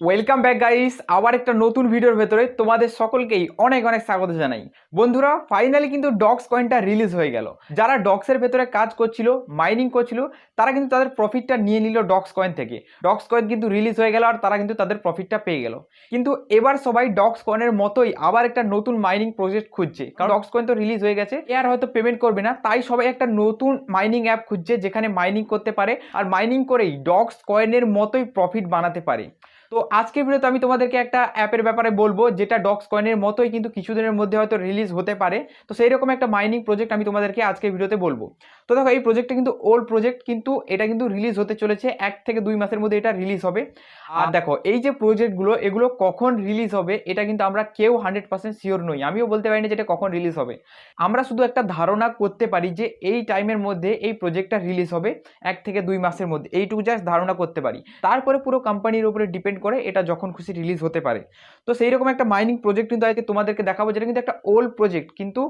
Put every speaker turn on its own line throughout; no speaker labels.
Welcome back guys আবার একটা নতুন ভিডিওর ভেতরে তোমাদের সকলকেই অনেক অনেক স্বাগত জানাই। বন্ধুরা ফাইনালি কিন্তু ডক্স কয়েনটা রিলিজ হয়ে গেল। যারা ডগসের ভেতরে কাজ করছিল মাইনিং করছিল, তারা কিন্তু তাদের প্রফিটটা নিয়ে নিল ডক্স কয়েন থেকে। ডক্স কয়েন কিন্তু রিলিজ হয়ে গেল আর তারা কিন্তু তাদের প্রফিটটা পেয়ে গেল। কিন্তু এবার সবাই ডগস কয়েনের মতোই আবার একটা নতুন মাইনিং প্রজেক্ট খুঁজছে। কারণ ডক্স কয়েন তো রিলিজ হয়ে গেছে, এ আর হয়তো পেমেন্ট করবে না। তাই সবাই একটা নতুন মাইনিং অ্যাপ খুঁজছে, যেখানে মাইনিং করতে পারে। আর মাইনিং করেই ডগস কয়েনের মতোই প্রফিট বানাতে পারে। তো আজকের ভিডিওতে আমি তোমাদেরকে একটা অ্যাপের ব্যাপারে বলব যেটা ডক্স কয়েনের মতোই কিন্তু কিছুদিনের মধ্যে হয়তো রিলিজ হতে পারে। তো সেই রকম একটা মাইনিং প্রজেক্ট আমি তোমাদেরকে আজকের ভিডিওতে বলব। তো দেখো এই প্রজেক্টটা কিন্তু ওল্ড প্রজেক্ট কিন্তু এটা কিন্তু রিলিজ হতে চলেছে এক থেকে দুই মাসের মধ্যে এটা রিলিজ হবে। আর দেখো এই যে প্রজেক্টগুলো এগুলো কখন রিলিজ হবে এটা কিন্তু আমরা কেউ হান্ড্রেড পার্সেন্ট শিওর নই। আমিও বলতে পারি না যে এটা কখন রিলিজ হবে। আমরা শুধু একটা ধারণা করতে পারি যে এই টাইমের মধ্যে এই প্রজেক্টটা রিলিজ হবে এক থেকে দুই মাসের মধ্যে। এইটুকু জাস্ট ধারণা করতে পারি। তারপরে পুরো কোম্পানির উপরে ডিপেন্ড করে এটা যখন খুশি রিলিজ হতে পারে। তো সেই রকম একটা মাইনিং প্রজেক্ট কিন্তু আজকে তোমাদেরকে দেখাবো, যেটা কিন্তু একটা ওল্ড প্রজেক্ট কিন্তু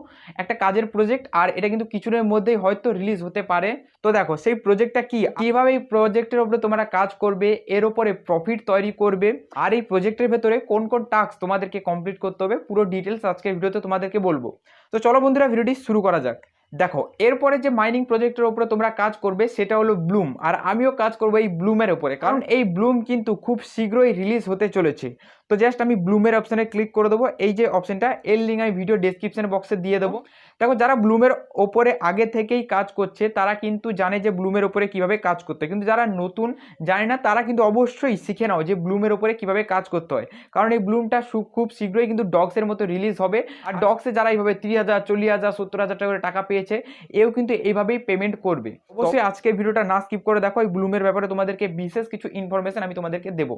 একটা কাজের প্রজেক্ট আর এটা কিন্তু কিছুদিনের মধ্যেই হয়তো রিলিজ হতে পারে। তো দেখো, সেই প্রজেক্টটা কি? কীভাবে এই প্রজেক্টের উপরে তোমরা কাজ করবে, এর উপরে প্রফিট তৈরি করবে, আর এই প্রজেক্টের ভেতরে কোন কোন টাস্ক তোমাদেরকে কমপ্লিট করতে হবে, পুরো ডিটেলস আজকের ভিডিওতে তোমাদেরকে বলব। তো চলো বন্ধুরা ভিডিওটি শুরু করা যাক। দেখো, এরপরে যে মাইনিং প্রজেক্টের উপরে তোমরা কাজ করবে, সেটা হলো ব্লুম আর আমিও কাজ করব এই ব্লুমের উপরে। কারণ এই ব্লুম কিন্তু খুব শীঘ্রই রিলিজ হতে চলেছে। তো জাস্ট আমি ব্লুমের অপশানে ক্লিক করে দেবো। এই যে অপশানটা এর লিঙ্ক আমি ভিডিও ডেসক্রিপশন বক্সে দিয়ে দেবো। দেখো যারা ব্লুমের ওপরে আগে থেকেই কাজ করছে তারা কিন্তু জানে যে ব্লুমের ওপরে কীভাবে কাজ করতে হয়। কিন্তু যারা নতুন জানে না তারা কিন্তু অবশ্যই শিখে নাও যে ব্লুমের ওপরে কীভাবে কাজ করতে হয়। কারণ এই ব্লুমটা খুব শীঘ্রই কিন্তু ডগসের মতো রিলিজ হবে। আর ডগসে যারা এইভাবে তিরিশ হাজার চল্লিশ হাজার সত্তর হাজার টাকা করে টাকা পেয়েছে এও কিন্তু এইভাবেই পেমেন্ট করবে। অবশ্যই আজকে ভিডিওটা না স্কিপ করে দেখো, এই ব্লুমের ব্যাপারে তোমাদেরকে বিশেষ কিছু ইনফরমেশন আমি তোমাদেরকে দেবো।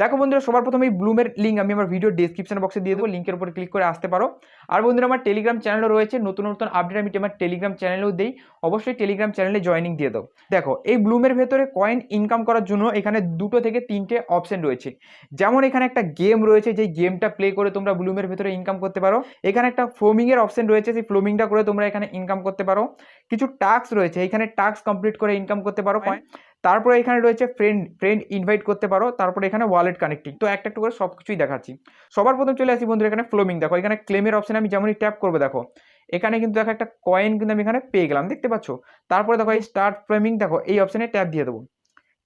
দেখো বন্ধুরা, সবার প্রথমে এই ব্লুমের লিঙ্ক আমি আমার ভিডিও ডিসক্রিপশন বক্সে দিয়ে দেবো লিঙ্কের উপরে ক্লিক করে আসতে পারো। আর বন্ধুরা, আমার টেলিগ্রাম চ্যানেলও রয়েছে, নতুন নতুন আপডেট আমি আমার টেলিগ্রাম চ্যানেলেও দিই, অবশ্যই টেলিগ্রাম চ্যানেলে জয়েনিং দিয়ে দাও। দেখো, এই ব্লুমের ভেতরে কয়েন ইনকাম করার জন্য এখানে দুটো থেকে তিনটে অপশন রয়েছে। যেমন এখানে একটা গেম রয়েছে, যেই গেমটা প্লে করে তোমরা ব্লুমের ভেতরে ইনকাম করতে পারো। এখানে একটা ফ্লোমিংয়ের অপশন রয়েছে, সেই ফ্লোমিংটা করে তোমরা এখানে ইনকাম করতে পারো। কিছু টাস্ক রয়েছে, এখানে টাস্ক কমপ্লিট করে ইনকাম করতে পারো তারপরে এখানে রয়েছে ফ্রেন্ড ফ্রেন্ড ইনভাইট করতে পারো তারপরে এখানে ওয়ালেট কানেক্টিং তো একটা একটু করে সব কিছুই দেখাচ্ছি। সবার প্রথম চলে আসি বন্ধুরা এখানে ফ্লোমিং দেখো এখানে ক্লেমের অপশন আমি যেমনই ট্যাপ করব দেখো এখানে কিন্তু দেখো একটা কয়েন কিন্তু আমি এখানে পেয়ে গেলাম দেখতে পাচ্ছ? তারপরে দেখো এই স্টার্ট ফ্লেমিং দেখো এই অপশানে ট্যাপ দিয়ে দেবো।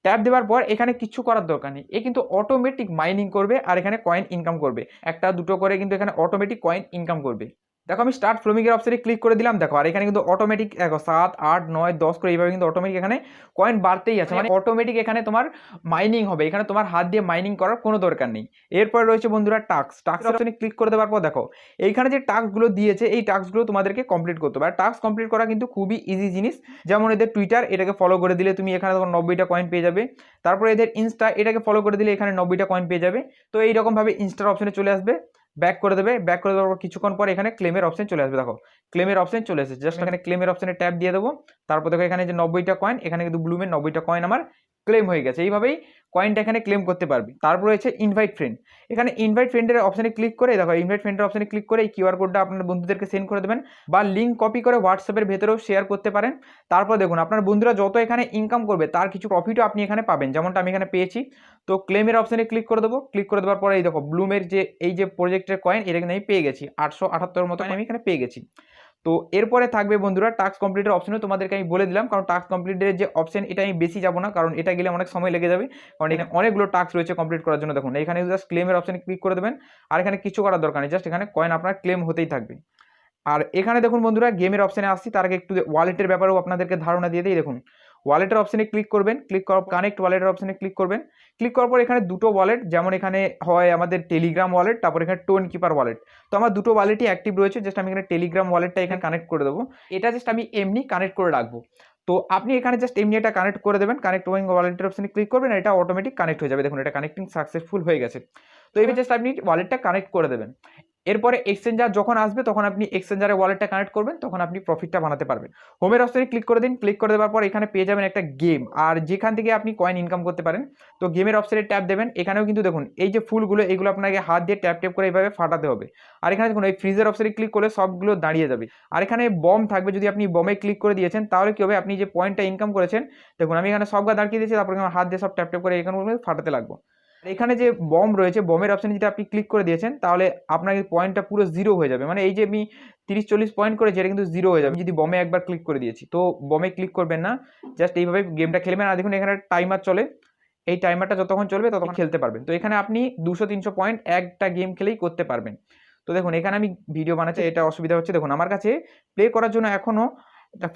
ট্যাপ দেওয়ার পর এখানে কিছু করার দরকার নেই এ কিন্তু অটোমেটিক মাইনিং করবে আর এখানে কয়েন ইনকাম করবে। একটা দুটো করে কিন্তু এখানে অটোমেটিক কয়েন ইনকাম করবে। দেখো আমি স্টার্ট ফ্লোমিংয়ের অপশনে ক্লিক করে দিলাম, দেখো, আর এখানে কিন্তু অটোমেটিক দেখো, সাত, আট, নয়, দশ করে এইভাবে কিন্তু অটোমেটিক এখানে কয়েন বাড়তেই আছে। মানে অটোমেটিক এখানে তোমার মাইনিং হবে, এখানে তোমার হাত দিয়ে মাইনিং করার কোনো দরকার নেই। এরপরে রয়েছে বন্ধুরা টাক্স টাক্স অপশনে ক্লিক করে দেওয়ার পর দেখো, এইখানে যে টাস্কগুলো দিয়েছে, এই টাস্কগুলো তোমাদেরকে কমপ্লিট করতে হবে। আর টাস্ক কমপ্লিট করা কিন্তু খুবই ইজি জিনিস। যেমন এদের টুইটার এটাকে ফলো করে দিলে তুমি এখানে তখন নব্বইটা কয়েন পেয়ে যাবে। তারপরে এদের ইনস্টা এটাকে ফলো করে দিলে এখানে নব্বইটা কয়েন পেয়ে যাবে। তো এইরকমভাবে ইনস্টার অপশনে চলে আসবে। ব্যাক করে দেবে ব্যাক করে দেওয়ার পর কিছুক্ষণ পর এখানে ক্লেমের অপশন চলে আসবে। দেখো ক্লেমের অপশন চলে এসেছে। জাস্ট এখানে ক্লেমের অপশনে ট্যাপ দিয়ে দেবো। তারপর দেখো এখানে যে নব্বইটা কয়েন এখানে কিন্তু ব্লুমের নব্বইটা কয়েন আমার ক্লেম হয়ে গেছে। এইভাবেই কয়েনটা এখানে ক্লেম করতে পারবে। তারপর রয়েছে ইনভাইট ফ্রেন্ড এখানে ইনভাইট ফ্রেন্ডের অপশানে ক্লিক করে, দেখো ইনভাইট ফ্রেন্ডের অপশনে ক্লিক করে এই কিউআর কোডটা আপনার বন্ধুদেরকে সেন্ড করে দেবেন বা লিঙ্ক কপি করে হোয়াটসঅ্যাপের ভেতরেও শেয়ার করতে পারেন। তারপর দেখুন, আপনার বন্ধুরা যত এখানে ইনকাম করবে, তার কিছু প্রফিটও আপনি এখানে পাবেন। যেমনটা আমি এখানে পেয়েছি। তো ক্লেমের অপশানে ক্লিক করে দেবো। ক্লিক করে দেওয়ার পরে এই দেখো ব্লুমের যে, এই যে প্রজেক্টের কয়েন এটা কিন্তু আমি পেয়ে গেছি। আটশো আটাত্তর মতো আমি এখানে পেয়ে গেছি। তো এরপরে থাকবে বন্ধুরা টাস্ক কমপ্লিটের অপশনও তোমাদেরকে আমি বলে দিলাম, কারণ টাস্ক কমপ্লিটের যে অপশন এটা আমি বেশি যাব না, কারণ এটা গেলে অনেক সময় লেগে যাবে, কারণ এখানে অনেকগুলো টাস্ক রয়েছে কমপ্লিট করার জন্য। দেখুন, এখানে জাস্ট ক্লেমের অপশানে ক্লিক করে দেবেন, আর এখানে কিছু করার দরকার নেই জাস্ট এখানে কয়েন আপনার ক্লেম হতেই থাকবে। আর এখানে দেখুন বন্ধুরা গেমের অপশানে আসছি, তার আগে একটু ওয়ালেটের ব্যাপারেও আপনাদেরকে ধারণা দিয়ে দিই। দেখুন ওয়ালেটের অপশানে ক্লিক করবেন। ক্লিক করার কানেক্ট ওয়ালেটের অপশনে ক্লিক করবেন। ক্লিক করার পর এখানে দুটো ওয়ালেট যেমন এখানে হয় আমাদের টেলিগ্রাম ওয়ালেট তারপর এখানে টোন কিপার ওয়ালেট। তো আমার দুটো ওয়ালেটই অ্যাক্টিভ রয়েছে জাস্ট আমি এখানে টেলিগ্রাম ওয়ালেটটা এখানে কানেক্ট করে দেবো। এটা জাস্ট আমি এমনি কানেক্ট করে রাখব। তো আপনি এখানে জাস্ট এমনি এটা কানেক্ট করে দেবেন। কানেক্ট ওয়িং ওয়ালেটের অপশানে ক্লিক করবেন এটা অটোমেটিক কানেক্ট হয়ে যাবে। দেখুন এটা কানেক্টিং সাকসেসফুল হয়ে গেছে। তো এবার জাস্ট আপনি ওয়ালেটটা কানেক্ট করে দেবেন। এরপরে এক্সচেঞ্জার যখন আসবে, তখন আপনি এক্সচেঞ্জারে ওয়ালেটটা কানেক্ট করবেন, তখন আপনি প্রফিটটা বানাতে পারবেন। হোমের অপশনে ক্লিক করে দিন ক্লিক করে দেওয়ার পর এখানে পেয়ে যাবেন একটা গেম আর যেখান থেকে আপনি কয়েন ইনকাম করতে পারেন, তো গেমের অপশনে ট্যাপ দেবেন। এখানেও কিন্তু দেখুন, এই যে ফুলগুলো, এগুলো আপনাকে হাত দিয়ে ট্যাপ ট্যাপ করে এইভাবে ফাটাতে হবে। আর এখানে দেখুন, এই ফ্রিজের অপশনে ক্লিক করলে সবগুলো দাঁড়িয়ে যাবে। আর এখানে বম থাকবে, যদি আপনি বমে ক্লিক করে দিয়েছেন, তাহলে কি হবে? আপনি যে পয়েন্টটা ইনকাম করেছেন, দেখুন, আমি এখানে সবগুলো দাঁড়িয়ে দিয়েছি, তারপরে এখানে হাত দিয়ে সব ট্যাপ ট্যাপ করে এখানে ফাটাতে লাগবো। এখানে যে বম রয়েছে বমের অপশানে যদি আপনি ক্লিক করে দিয়েছেন, তাহলে আপনার পয়েন্টটা পুরো জিরো হয়ে যাবে। মানে এই যে আমি তিরিশ, চল্লিশ পয়েন্ট করেছি, এটা কিন্তু জিরো হয়ে যাবে। যদি বমে একবার ক্লিক করে দিয়েছি, তো বমে ক্লিক করবেন না। জাস্ট এইভাবে গেমটা খেলবেন। আর দেখুন, এখানে টাইমার চলে। এই টাইমারটা যতক্ষণ চলবে, ততক্ষণ খেলতে পারবেন। তো এখানে আপনি দুশো, তিনশো পয়েন্ট একটা গেম খেলেই করতে পারবেন। তো দেখুন, এখানে আমি ভিডিও বানাচ্ছি, এটা অসুবিধা হচ্ছে। দেখুন, আমার কাছে প্লে করার জন্য এখনও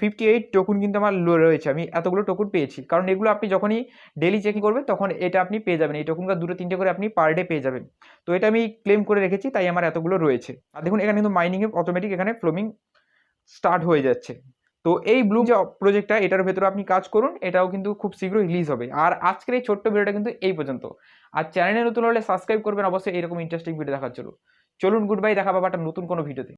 ফিফটি এইট টোকুন কিন্তু আমার রয়েছে, আমি এতগুলো টোকুন পেয়েছি। কারণ এগুলো আপনি যখনই ডেলি চেকিং করবেন, তখন এটা আপনি পেয়ে যাবেন। এই টোকুনটা দুটো তিনটে করে আপনি পার ডে পেয়ে যাবেন। তো এটা আমি ক্লেম করে রেখেছি, তাই আমার এতগুলো রয়েছে। আর দেখুন, এখানে কিন্তু মাইনিংয়ে অটোমেটিক এখানে ফ্লোমিং স্টার্ট হয়ে যাচ্ছে। তো এই ব্লু যে প্রজেক্টটা এটার ভেতরে আপনি কাজ করুন, এটাও কিন্তু খুব শীঘ্রই রিলিজ হবে। আর আজকের এই ছোট্ট ভিডিওটা কিন্তু এই পর্যন্ত। আর চ্যানেলে নতুন হলে সাবস্ক্রাইব করবেন, অবশ্যই এরকম ইন্টারেস্টিং ভিডিও দেখার জন্য। চলুন গুড বাই দেখা পাবো একটা নতুন কোনো ভিডিওতে